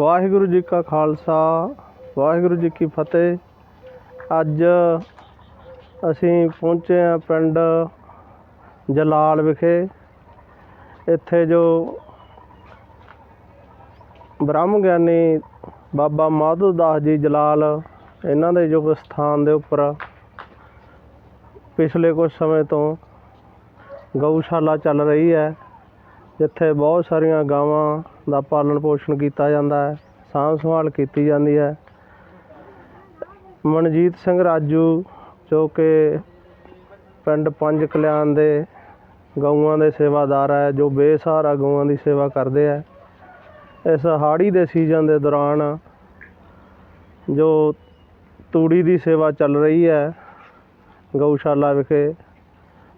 ਵਾਹਿਗੁਰੂ ਜੀ ਕਾ ਖਾਲਸਾ, ਵਾਹਿਗੁਰੂ ਜੀ ਕੀ ਫਤਿਹ। ਅੱਜ ਅਸੀਂ ਪਹੁੰਚੇ ਹਾਂ ਪਿੰਡ ਜਲਾਲ ਵਿਖੇ। ਇੱਥੇ ਜੋ ਬ੍ਰਹਮ ਗਿਆਨੀ ਬਾਬਾ ਮਾਧੋ ਦਾਸ ਜੀ ਜਲਾਲ, ਇਹਨਾਂ ਦੇ ਜੋ ਸਥਾਨ ਦੇ ਉੱਪਰ ਪਿਛਲੇ ਕੁਝ ਸਮੇਂ ਤੋਂ ਗਊਸ਼ਾਲਾ ਚੱਲ ਰਹੀ ਹੈ। ਜਿੱਥੇ ਬਹੁਤ ਸਾਰੀਆਂ ਗਾਵਾਂ ਦਾ ਪਾਲਣ ਪੋਸ਼ਣ ਕੀਤਾ ਜਾਂਦਾ ਹੈ, ਸਾਂਭ ਸੰਭਾਲ ਕੀਤੀ ਜਾਂਦੀ ਹੈ। ਮਨਜੀਤ ਸਿੰਘ ਰਾਜੂ, ਜੋ ਕਿ ਪਿੰਡ ਪੰਜ ਕਲਿਆਣ ਦੇ ਗਊਆਂ ਦੇ ਸੇਵਾਦਾਰ ਹੈ, ਜੋ ਬੇਸਹਾਰਾ ਗਊਆਂ ਦੀ ਸੇਵਾ ਕਰਦੇ ਹੈ। ਇਸ ਹਾੜੀ ਦੇ ਸੀਜ਼ਨ ਦੇ ਦੌਰਾਨ ਜੋ ਤੂੜੀ ਦੀ ਸੇਵਾ ਚੱਲ ਰਹੀ ਹੈ, ਗਊਸ਼ਾਲਾ ਵਿਖੇ,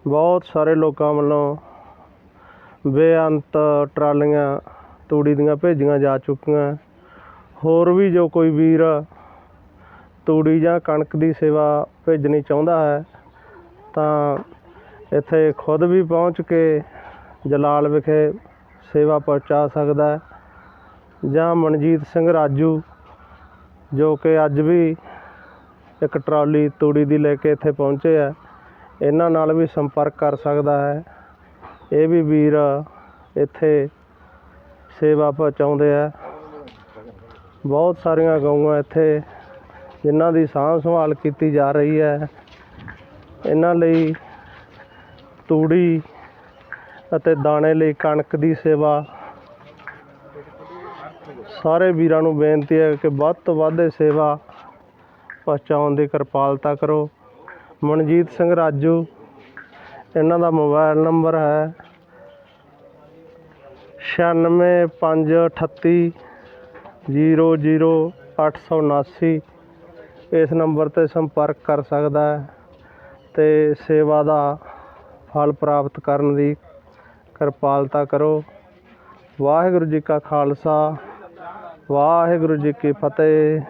ਬਹੁਤ ਸਾਰੇ ਲੋਕਾਂ ਵੱਲੋਂ ਬੇਅੰਤ ਟਰਾਲੀਆਂ, ਤੂੜੀ ਦੀਆਂ ਭੇਜੀਆਂ ਜਾ ਚੁੱਕੀਆਂ। ਹੋਰ ਵੀ ਜੋ ਕੋਈ ਵੀਰ ਤੂੜੀ ਜਾਂ ਕਣਕ ਦੀ ਸੇਵਾ ਭੇਜਣੀ ਚਾਹੁੰਦਾ ਹੈ, ਤਾਂ ਇੱਥੇ ਖੁਦ ਵੀ ਪਹੁੰਚ ਕੇ ਜਲਾਲ ਵਿਖੇ ਸੇਵਾ ਪਹੁੰਚਾ ਸਕਦਾ ਹੈ। ਜਾਂ ਮਨਜੀਤ ਸਿੰਘ ਰਾਜੂ, ਜੋ ਕਿ ਅੱਜ ਵੀ ਇੱਕ ਟਰਾਲੀ ਤੂੜੀ ਦੀ ਲੈ ਕੇ ਇੱਥੇ ਪਹੁੰਚੇ ਹੈ, ਇਹਨਾਂ ਨਾਲ ਵੀ ਸੰਪਰਕ ਕਰ ਸਕਦਾ ਹੈ। ਇਹ ਵੀ ਵੀਰ ਇੱਥੇ ਸੇਵਾ ਪਹੁੰਚਾਉਂਦੇ ਆ। ਬਹੁਤ ਸਾਰੀਆਂ ਗਊਆਂ ਇੱਥੇ ਜਿਨ੍ਹਾਂ ਦੀ ਸਾਂਭ ਸੰਭਾਲ ਕੀਤੀ ਜਾ ਰਹੀ ਹੈ। ਇਹਨਾਂ ਲਈ ਤੂੜੀ ਅਤੇ ਦਾਣੇ ਲਈ ਕਣਕ ਦੀ ਸੇਵਾ। ਸਾਰੇ ਵੀਰਾਂ ਨੂੰ ਬੇਨਤੀ ਹੈ ਕਿ ਵੱਧ ਤੋਂ ਵੱਧ ਇਹ ਸੇਵਾ ਪਹੁੰਚਾਉਣ ਦੀ ਕਿਰਪਾਲਤਾ ਕਰੋ। ਮਨਜੀਤ ਸਿੰਘ ਰਾਜੂ ਇਹਨਾਂ ਦਾ ਮੋਬਾਈਲ ਨੰਬਰ ਹੈ ਛਿਆਨਵੇਂ, ਪੰਜ, ਅਠੱਤੀ, ਜੀਰੋ ਜੀਰੋ, ਅੱਠ ਸੌ ਉਨਾਸੀ ਇਸ ਨੰਬਰ 'ਤੇ ਸੰਪਰਕ ਕਰ ਸਕਦਾ ਹੈ ਅਤੇ ਸੇਵਾ ਦਾ ਫਲ ਪ੍ਰਾਪਤ ਕਰਨ ਦੀ ਕਿਰਪਾਲਤਾ ਕਰੋ। ਵਾਹਿਗੁਰੂ ਜੀ ਕਾ ਖਾਲਸਾ, ਵਾਹਿਗੁਰੂ ਜੀ ਕੀ ਫਤਿਹ।